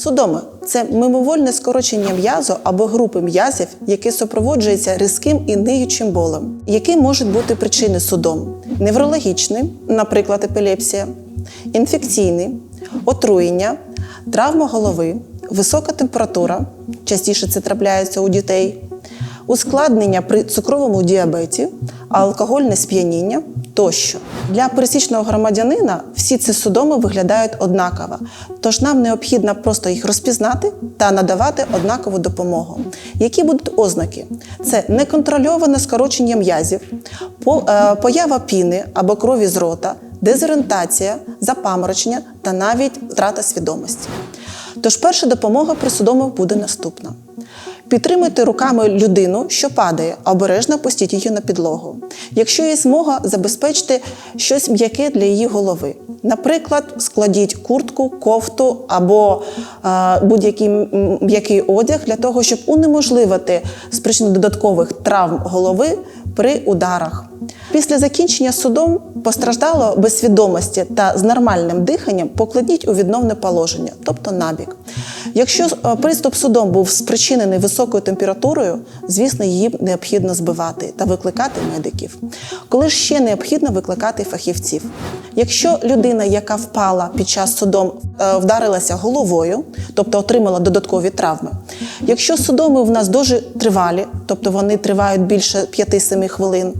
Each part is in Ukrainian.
Судоми це мимовольне скорочення м'язу або групи м'язів, яке супроводжується різким і ниючим болем, які можуть бути причини судом: неврологічний, наприклад, епілепсія, інфекційний, отруєння, травма голови, висока температура, частіше це трапляється у дітей, ускладнення при цукровому діабеті, алкогольне сп'яніння тощо. Для пересічного громадянина всі ці судоми виглядають однаково, тож нам необхідно просто їх розпізнати та надавати однакову допомогу. Які будуть ознаки? Це неконтрольоване скорочення м'язів, е, поява піни або крові з рота, дезорієнтація, запаморочення та навіть втрата свідомості. Тож перша допомога при судомах буде наступна. Підтримуйте руками людину, що падає, а обережно пустіть її на підлогу. Якщо є змога, забезпечте щось м'яке для її голови. Наприклад, складіть куртку, кофту або е, будь-який м'який одяг для того, щоб унеможливити спричину додаткових травм голови при ударах. Після закінчення судом постраждало без свідомості та з нормальним диханням покладіть у відновне положення, тобто набік. Якщо е, приступ судом був спричинений високою температурою, звісно, її необхідно збивати та викликати медиків. Коли ж ще необхідно викликати фахівців. Якщо людина, яка впала під час судом, е, вдарилася головою, тобто отримала додаткові травми. Якщо судоми в нас дуже тривалі, тобто вони тривають більше 5-7 хвилин.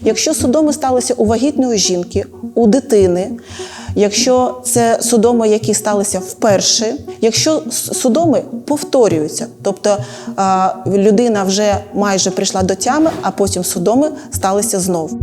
Якщо судоми сталися у вагітної жінки, у дитини, якщо це судоми, які сталися вперше, якщо судоми повторюються, тобто людина вже майже прийшла до тями, а потім судоми сталися знов.